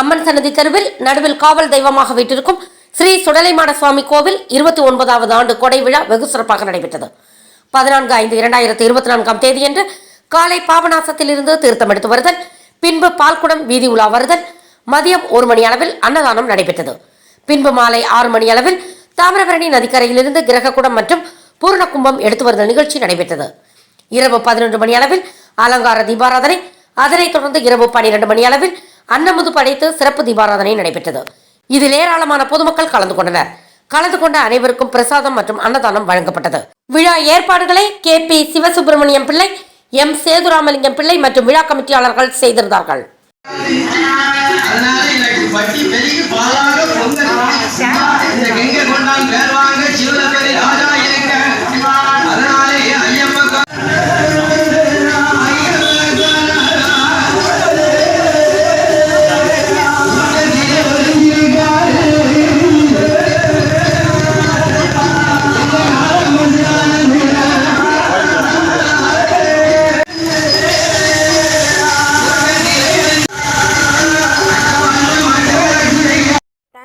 அம்மன் சன்னதி தெருவில் நடுவில் காவல் தெய்வமாக வீட்டிருக்கும் ஸ்ரீ சுடலைமாட சுவாமி கோவில் இருபத்தி ஒன்பதாவது ஆண்டு கொடை விழா வெகு சிறப்பாக நடைபெற்றது. பதினான்கு ஐந்து இரண்டாயிரத்தி இருபத்தி நான்காம் தேதியன்று காலை பாபநாசத்திலிருந்து தீர்த்தம் எடுத்து வருதல் பின்பு பால்குடம் வீதி உலா வருதல் மதியம் ஒரு மணி அளவில் அன்னதானம் நடைபெற்றது. பின்பு மாலை ஆறு மணி அளவில் தாமிரபரணி நதிக்கரையிலிருந்து கிரகக்குடம் மற்றும் பூர்ண கும்பம் எடுத்து வருதல் நிகழ்ச்சி நடைபெற்றது. இரவு பதினொன்று மணி அளவில் அலங்கார தீபாராதனை அதனைத் தொடர்ந்து இரவு பனிரெண்டு மணி அளவில் அன்னமுது படைத்து சிறப்பு தீபாராதனை நடைபெற்றது. இதில் ஏராளமான பொதுமக்கள் கலந்து கொண்டனர். கலந்து கொண்ட அனைவருக்கும் பிரசாதம் மற்றும் அன்னதானம் வழங்கப்பட்டது. விழா ஏற்பாடுகளை கே பி சிவசுப்பிரமணியம் பிள்ளை எம் சேதுராமலிங்கம் பிள்ளை மற்றும் விழா கமிட்டியாளர்கள் செய்திருந்தார்கள்.